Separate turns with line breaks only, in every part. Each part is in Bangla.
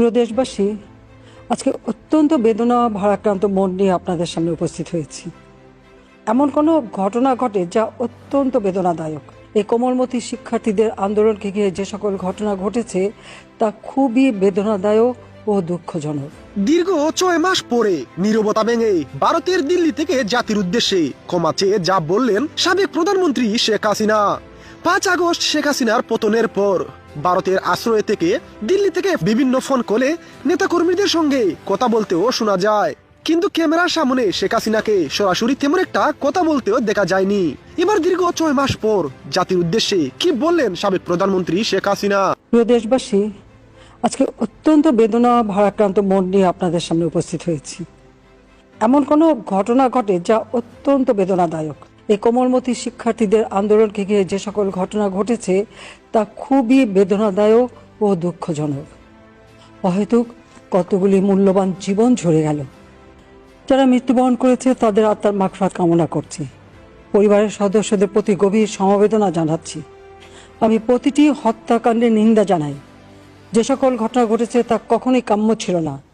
প্রিয় দেশবাসী, আজকে অত্যন্ত বেদনা ভারাক্রান্ত মন নিয়ে আপনাদের সামনে উপস্থিত হয়েছি। এমন কোনো ঘটনা ঘটে যা অত্যন্ত বেদনাদায়ক। এই কোমলমতি শিক্ষার্থীদের আন্দোলনকে ঘিরে যে সকল ঘটনা ঘটেছে, তা খুবই বেদনাদায়ক ও দুঃখজনক।
দীর্ঘ ছয় মাস পরে নীরবতা ভেঙে ভারতের দিল্লি থেকে জাতির উদ্দেশ্যে ক্ষমা চেয়ে যা বললেন সাবেক প্রধানমন্ত্রী শেখ হাসিনা। পাঁচ আগস্ট শেখ হাসিনার পতনের পর ভারতের আশ্রয় থেকে দিল্লি থেকে বিভিন্ন ফোন কলে নেতাকর্মীদের সঙ্গে কথা বলতেও শোনা যায়। কিন্তু ক্যামেরার সামনে শেখ হাসিনাকে সরাসরি তেমন একটা কথা বলতেও দেখা যায়নি। এবার দীর্ঘ ছয় মাস পর জাতির উদ্দেশ্যে কি বললেন সাবেক প্রধানমন্ত্রী শেখ হাসিনা?
প্রিয় দেশবাসী, আজকে অত্যন্ত বেদনা ভারাক্রান্ত মন নিয়ে আপনাদের সামনে উপস্থিত হয়েছি। এমন কোনো ঘটনা ঘটে যা অত্যন্ত বেদনাদায়ক। এই কোমলমতি শিক্ষার্থীদের আন্দোলনকে ঘিরে যে সকল ঘটনা ঘটেছে, তা খুবই বেদনাদায়ক ও দুঃখজনক। অহেতুক কতগুলি মূল্যবান জীবন ঝরে গেল। যারা মৃত্যুবরণ করেছে, তাদের আত্মার মাগফাত কামনা করছি। পরিবারের সদস্যদের প্রতি গভীর সমবেদনা জানাচ্ছি। আমি প্রতিটি হত্যাকাণ্ডের নিন্দা জানাই। যে সকল ঘটনা ঘটেছে, তা কখনোই কাম্য ছিল না।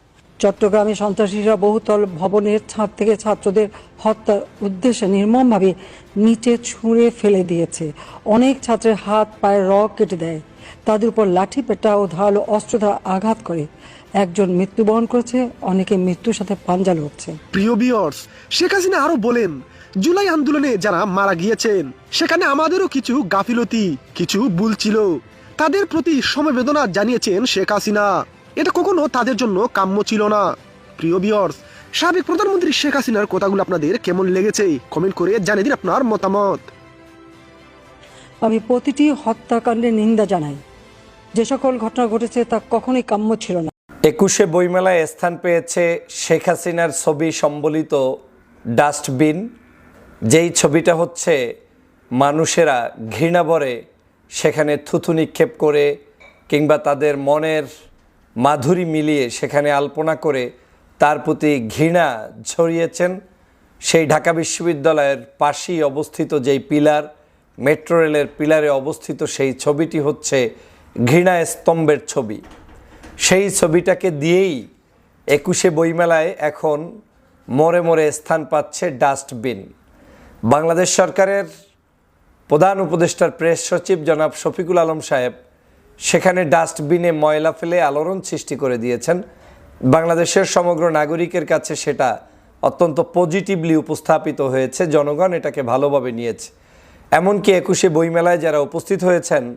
চট্টগ্রামে সন্ত্রাসীরা বহুতল ভবনের ছাদ থেকে ছাত্রদের হত্যার উদ্দেশ্যে নির্মমভাবে নিচে ছুঁড়ে ফেলে দিয়েছে। অনেক ছাত্রের হাত পায়ে রগ কেটে দেয়। তাদের উপর লাঠি, পেটা ও ধারালো অস্ত্র দ্বারা আঘাত করে। একজন মৃত্যুবরণ করেছে, অনেকে মৃত্যুর সাথে পাঞ্জা লড়ছে।
প্রিয় বিয়র্স শেখ হাসিনা আরও বলেন, জুলাই আন্দোলনে যারা মারা গিয়েছেন, সেখানে আমাদেরও কিছু গাফিলতি, কিছু ভুল ছিল। তাদের প্রতি সমবেদনা জানিয়েছেন শেখ হাসিনা। এটা কখনো তাদের জন্য কাম্য ছিল না। প্রিয় বিয়র্স সাবেক প্রধানমন্ত্রী শেখ হাসিনার কথাগুলো আপনাদের কেমন লেগেছে? কমেন্ট করে জানিয়ে দিন আপনার মতামত।
আমি প্রতিটি হত্যাকাণ্ডে নিন্দা জানাই। যে সকল ঘটনা ঘটেছে তা কখনোই কাম্য ছিল না।
একুশে বইমেলায় স্থান পেয়েছে শেখ হাসিনার ছবি সম্বলিত ডাস্টবিন। যেই ছবিটা হচ্ছে মানুষেরা ঘৃণাবরে সেখানে থুথু নিক্ষেপ করে কিংবা তাদের মনের মাধুরী মিলিয়ে সেখানে আলপনা করে তার প্রতি ঘৃণা ছড়িয়েছেন, সেই ঢাকা বিশ্ববিদ্যালয়ের পাশেই অবস্থিত যেই পিলার, মেট্রো রেলের পিলারে অবস্থিত সেই ছবিটি হচ্ছে ঘৃণা স্তম্ভের ছবি। সেই ছবিটাকে দিয়েই একুশে বইমেলায় এখন মোড়ে মোড়ে স্থান পাচ্ছে ডাস্টবিন। বাংলাদেশ সরকারের প্রধান উপদেষ্টার প্রেস সচিব জনাব শফিকুল আলম সাহেব সেখানে ডাস্টবিনে ময়লা ফেলে আলোড়ন সৃষ্টি করে দিয়েছেন। বাংলাদেশের সমগ্র নাগরিকের কাছে সেটা অত্যন্ত পজিটিভলি উপস্থাপিত হয়েছে। জনগণ এটাকে ভালোভাবে নিয়েছে। এমনকি একুশে বইমেলায় যারা উপস্থিত হয়েছেন,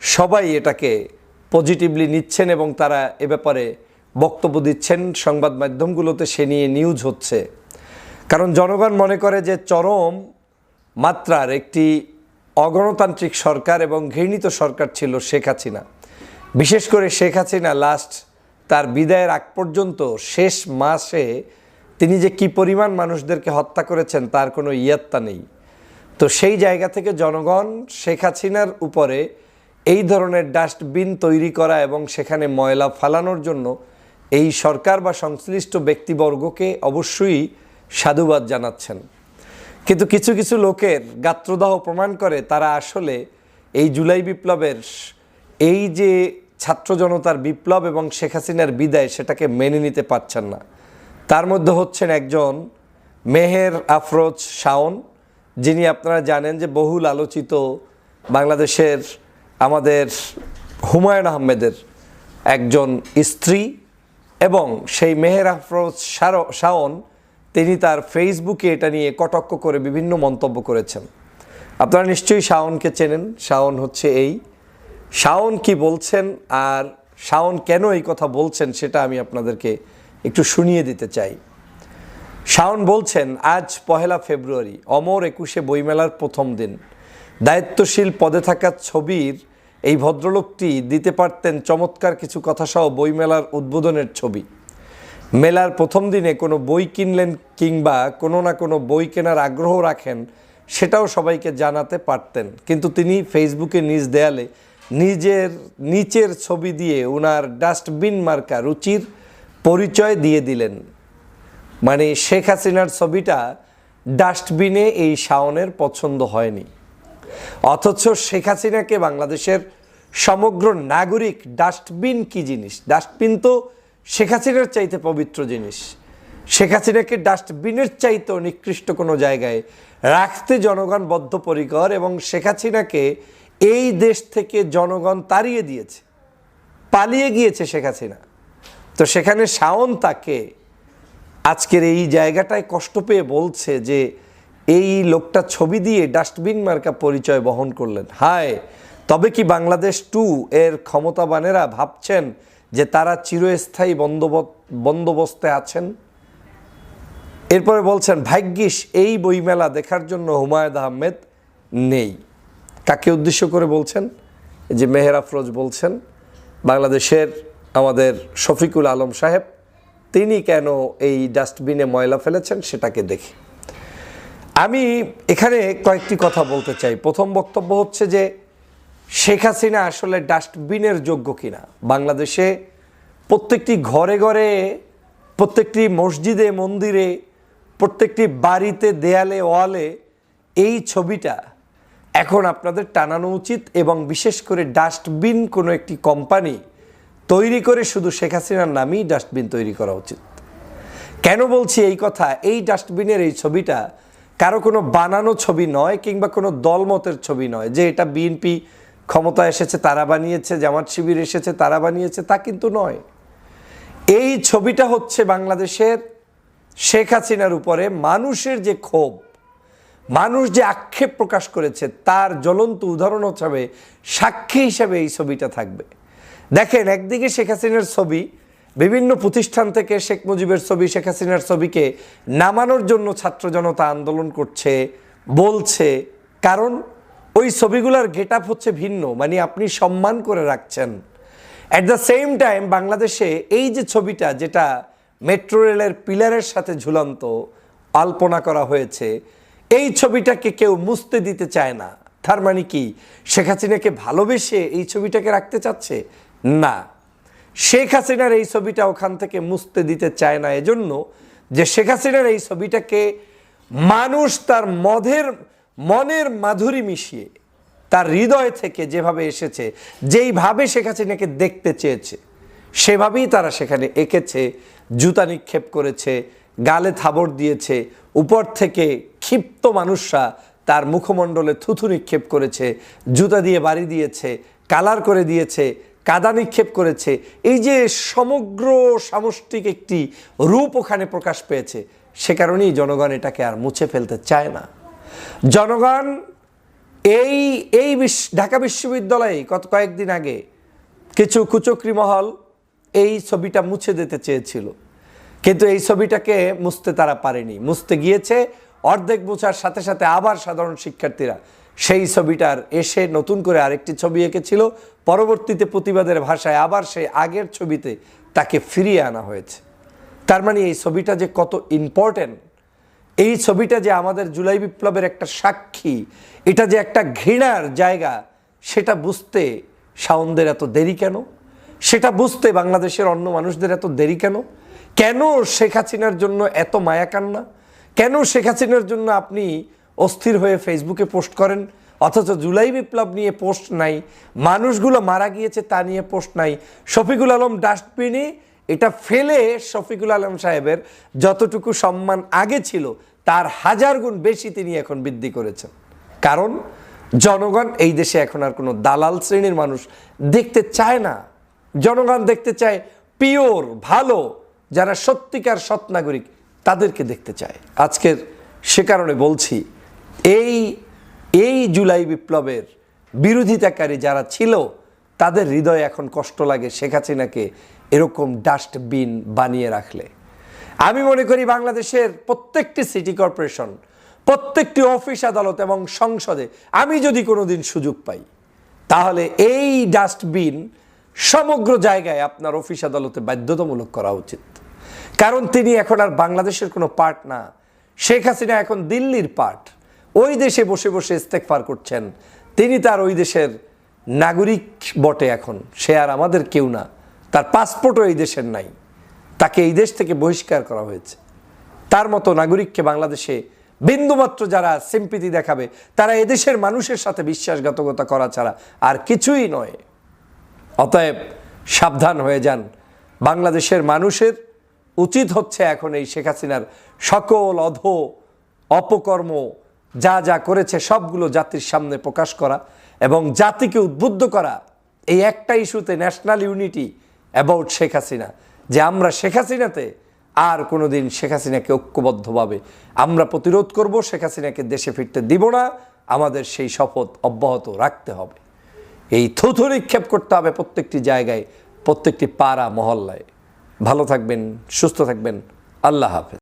সবাই এটাকে পজিটিভলি নিচ্ছেন এবং তারা এ ব্যাপারে বক্তব্য দিচ্ছেন। সংবাদ মাধ্যমগুলোতে সে নিয়ে নিউজ হচ্ছে। কারণ জনগণ মনে করে যে চরম মাত্রার একটি অগণতান্ত্রিক সরকার এবং ঘৃণিত সরকার ছিল শেখ হাসিনা। বিশেষ করে শেখ হাসিনা লাস্ট তার বিদায়ের আগ পর্যন্ত শেষ মাসে তিনি যে কি পরিমাণ মানুষদেরকে হত্যা করেছেন তার কোনো ইয়াত্তা নেই। তো সেই জায়গা থেকে জনগণ শেখ হাসিনার উপরে এই ধরনের ডাস্টবিন তৈরি করা এবং সেখানে ময়লা ফালানোর জন্য এই সরকার বা সংশ্লিষ্ট ব্যক্তিবর্গকে অবশ্যই সাধুবাদ জানাচ্ছেন। কিন্তু কিছু কিছু লোকের গাত্রদাহ প্রমাণ করে তারা আসলে এই জুলাই বিপ্লবের এই যে ছাত্র জনতার বিপ্লব এবং শেখ হাসিনার বিদায় সেটাকে মেনে নিতে পারছেন না। তার মধ্যে হচ্ছেন একজন মেহের আফরোজ শাওন, যিনি আপনারা জানেন যে বহুল আলোচিত বাংলাদেশের আমাদের হুমায়ুন আহমেদের একজন স্ত্রী এবং সেই মেহের আফরোজ শাওন তিনি তার ফেসবুকে এটা নিয়ে কটাক্ষ করে বিভিন্ন মন্তব্য করেছেন। আপনারা নিশ্চয়ই শাওনকে চেনেন। শাওন হচ্ছে এই। শাওন কি বলছেন আর শাওন কেন এই কথা বলছেন সেটা আমি আপনাদেরকে একটু শুনিয়ে দিতে চাই। শাওন বলছেন, আজ পহেলা ফেব্রুয়ারি, অমর একুশে বইমেলার প্রথম দিন। দায়িত্বশীল পদে থাকা ছবির এই ভদ্রলোকটি দিতে পারতেন চমৎকার কিছু কথাসহ বইমেলার উদ্বোধনের ছবি। মেলার প্রথম দিনে কোনো বই কিনলেন কিংবা কোনো না কোনো বই কেনার আগ্রহ রাখেন, সেটাও সবাইকে জানাতে পারতেন। কিন্তু তিনি ফেসবুকে নিজ দেয়ালে নিজের, নিচের ছবি দিয়ে ওনার ডাস্টবিন মার্কা রুচির পরিচয় দিয়ে দিলেন। মানে শেখ হাসিনার ছবিটা ডাস্টবিনে এই শাওনের পছন্দ হয়নি। অথচ শেখ হাসিনাকে বাংলাদেশের সমগ্র নাগরিক ডাস্টবিন কি জিনিস? ডাস্টবিন তো শেখ হাসিনার চাইতে পবিত্র জিনিস। শেখ হাসিনাকে ডাস্টবিনের চাইতেও নিকৃষ্ট কোনো জায়গায় রাখতে জনগণ বদ্ধপরিকর এবং শেখ হাসিনাকে এই দেশ থেকে জনগণ তাড়িয়ে দিয়েছে, পালিয়ে গিয়েছে শেখ হাসিনা। তো সেখানে শাওন তাকে আজকের এই জায়গাটায় কষ্ট পেয়ে বলছে যে, এই লোকটা ছবি দিয়ে ডাস্টবিন মার্কা পরিচয় বহন করলেন। হায়, তবে কি বাংলাদেশ টু এর ক্ষমতাবানেরা ভাবছেন যে তারা চিরস্থায়ী বন্দোবস্ত আছেন। এরপরে বলছেন, ভাগ্যিস এই বইমেলা দেখার জন্য হুমায়ুদ আহমেদ নেই। কাকে উদ্দেশ্য করে বলছেন? যে মেহের আফরোজ বলছেন, বাংলাদেশের আমাদের শফিকুল আলম সাহেব, তিনি কেন এই ডাস্টবিনে ময়লা ফেলেছেন সেটাকে দেখি। আমি এখানে কয়েকটি কথা বলতে চাই। প্রথম বক্তব্য হচ্ছে যে শেখ হাসিনা আসলে ডাস্টবিনের যোগ্য কিনা? বাংলাদেশে প্রত্যেকটি ঘরে ঘরে, প্রত্যেকটি মসজিদে, মন্দিরে, প্রত্যেকটি বাড়িতে, দেয়ালে, ওয়ালে এই ছবিটা এখন আপনাদের টানানো উচিত এবং বিশেষ করে ডাস্টবিন কোনো একটি কোম্পানি তৈরি করে শুধু শেখ হাসিনার নামেই ডাস্টবিন তৈরি করা উচিত। কেন বলছি এই কথা? এই ডাস্টবিনের এই ছবিটা কারও কোনো বানানো ছবি নয় কিংবা কোনো দলমতের ছবি নয় যে এটা বিএনপি ক্ষমতা এসেছে, তারা বানিয়েছে, জামাত শিবির এসেছে, তারা বানিয়েছে, তা কিন্তু নয়। এই ছবিটা হচ্ছে বাংলাদেশের শেখ হাসিনার উপরে মানুষের যে ক্ষোভ, মানুষ যে আক্ষেপ প্রকাশ করেছে, তার জ্বলন্ত উদাহরণ হিসাবে সাক্ষী হিসাবে এই ছবিটা থাকবে। দেখেন, একদিকে শেখ হাসিনার ছবি, বিভিন্ন প্রতিষ্ঠান থেকে শেখ মুজিবের ছবি, শেখ হাসিনার ছবিকে নামানোর জন্য ছাত্র জনতা আন্দোলন করছে, বলছে। কারণ ওই ছবিগুলোর গেট হচ্ছে ভিন্ন মানে আপনি সম্মান করে রাখছেন। অ্যাট দ্য সেম টাইম বাংলাদেশে এই যে ছবিটা, যেটা মেট্রো রেলের পিলারের সাথে ঝুলন্ত আলপনা করা হয়েছে, এই ছবিটাকে কেউ মুছতে দিতে চায় না। তার মানে কি, শেখ হাসিনাকে ভালোবেসে এই ছবিটাকে রাখতে চাচ্ছে? না। শেখ হাসিনার এই ছবিটা ওখান থেকে মুছতে দিতে চায় না। এজন্য যে শেখ হাসিনার এই ছবিটাকে মানুষ তার মধের মনের মাধুরী মিশিয়ে তার হৃদয় থেকে যেভাবে এসেছে, যেইভাবে শেখ হাসিনাকে দেখতে চেয়েছে, সেভাবেই তারা সেখানে এঁকেছে, জুতা নিক্ষেপ করেছে, গালে থাবড় দিয়েছে, উপর থেকে ক্ষিপ্ত মানুষরা তার মুখমণ্ডলে থুথু নিক্ষেপ করেছে, জুতা দিয়ে বাড়ি দিয়েছে, কালার করে দিয়েছে, কাদা নিক্ষেপ করেছে। এই যে সমগ্র সামষ্টিক একটি রূপ ওখানে প্রকাশ পেয়েছে, সে কারণেই জনগণ এটাকে আর মুছে ফেলতে চায় না। জনগণ, এই এই ঢাকা বিশ্ববিদ্যালয়ে কত, কয়েকদিন আগে কিছু কুচক্রি মহল এই ছবিটা মুছে দিতে চেয়েছিল। কিন্তু এই ছবিটাকে মুছতে তারা পারেনি। মুছতে গিয়েছে, অর্ধেক মুছার সাথে সাথে আবার সাধারণ শিক্ষার্থীরা সেই ছবিটার এসে নতুন করে আরেকটি ছবি এঁকেছিল। পরবর্তীতে প্রতিবাদের ভাষায় আবার সেই আগের ছবিতে তাকে ফিরিয়ে আনা হয়েছে। তার মানে এই ছবিটা যে কত ইম্পর্ট্যান্ট এই ছবিটা যে আমাদের জুলাই বিপ্লবের একটা সাক্ষী, এটা যে একটা ঘৃণার জায়গা, সেটা বুঝতে শাওনদের এত দেরি কেন? সেটা বুঝতে বাংলাদেশের অন্য মানুষদের এত দেরি কেন? কেন শেখ হাসিনার জন্য এত মায়া কান্না? কেন শেখ হাসিনার জন্য আপনি অস্থির হয়ে ফেসবুকে পোস্ট করেন? অথচ জুলাই বিপ্লব নিয়ে পোস্ট নাই, মানুষগুলো মারা গিয়েছে তা নিয়ে পোস্ট নাই। শফিকুল আলম ডাস্টবিনে এটা ফেলে শফিকুল আলম সাহেবের যতটুকু সম্মান আগে ছিল তার হাজার গুণ বেশি তিনি এখন বৃদ্ধি করেছেন। কারণ জনগণ এই দেশে এখন আর কোনো দালাল শ্রেণির মানুষ দেখতে চায় না। জনগণ দেখতে চায় পিওর, ভালো, যারা সত্যিকার সৎ নাগরিক, তাদেরকে দেখতে চায়। আজকের সে কারণে বলছি, এই এই জুলাই বিপ্লবের বিরোধিতাকারী যারা ছিল, তাদের হৃদয়ে এখন কষ্ট লাগে শেখ হাসিনাকে এরকম ডাস্টবিন বানিয়ে রাখলে। আমি মনে করি বাংলাদেশের প্রত্যেকটি সিটি কর্পোরেশন, প্রত্যেকটি অফিস আদালত এবং সংসদে আমি যদি কোনোদিন সুযোগ পাই, তাহলে এই ডাস্টবিন সমগ্র জায়গায় আপনার অফিস আদালতে বাধ্যতামূলক করা উচিত। কারণ তিনি এখন আর বাংলাদেশের কোনো পার্ট না। শেখ হাসিনা এখন দিল্লির পার্ট। ওই দেশে বসে বসে ইস্তেকফার করছেন। তিনি তার ওই দেশের নাগরিক বটে এখন। সে আর আমাদের কেউ না। তার পাসপোর্টও এই দেশের নাই। তাকে এই দেশ থেকে বহিষ্কার করা হয়েছে। তার মতো নাগরিককে বাংলাদেশে বিন্দুমাত্র যারা সিম্পিতি দেখাবে, তারা এদেশের মানুষের সাথে বিশ্বাসঘাতকতা করা ছাড়া আর কিছুই নয়। অতএব সাবধান হয়ে যান। বাংলাদেশের মানুষের উচিত হচ্ছে এখন এই শেখ হাসিনার সকল অধ অপকর্ম, যা যা করেছে সবগুলো জাতির সামনে প্রকাশ করা এবং জাতিকে উদ্বুদ্ধ করা, এই একটা ইস্যুতে national unity about Sheikh Hasina. যে আমরা শেখ হাসিনাতে আর কোনো দিন শেখ হাসিনাকে ঐক্যবদ্ধভাবে আমরা প্রতিরোধ করব, শেখ হাসিনাকে দেশে ফিরতে দিব না, আমাদের সেই শপথ অব্যাহত রাখতে হবে। এই থুথু নিক্ষেপ করতে হবে প্রত্যেকটি জায়গায়, প্রত্যেকটি পাড়া, মহল্লায়। ভালো থাকবেন, সুস্থ থাকবেন। আল্লাহ হাফেজ।